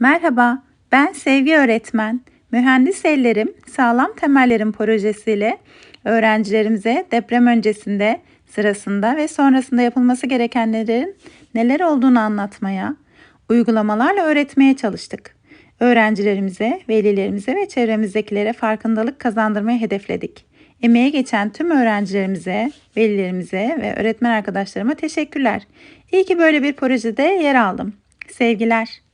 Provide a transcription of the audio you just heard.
Merhaba, ben Sevgi Öğretmen. Mühendis Ellerim Sağlam Temellerim projesiyle öğrencilerimize deprem öncesinde, sırasında ve sonrasında yapılması gerekenlerin neler olduğunu anlatmaya, uygulamalarla öğretmeye çalıştık. Öğrencilerimize, velilerimize ve çevremizdekilere farkındalık kazandırmayı hedefledik. Emeğe geçen tüm öğrencilerimize, velilerimize ve öğretmen arkadaşlarıma teşekkürler. İyi ki böyle bir projede yer aldım. Sevgiler.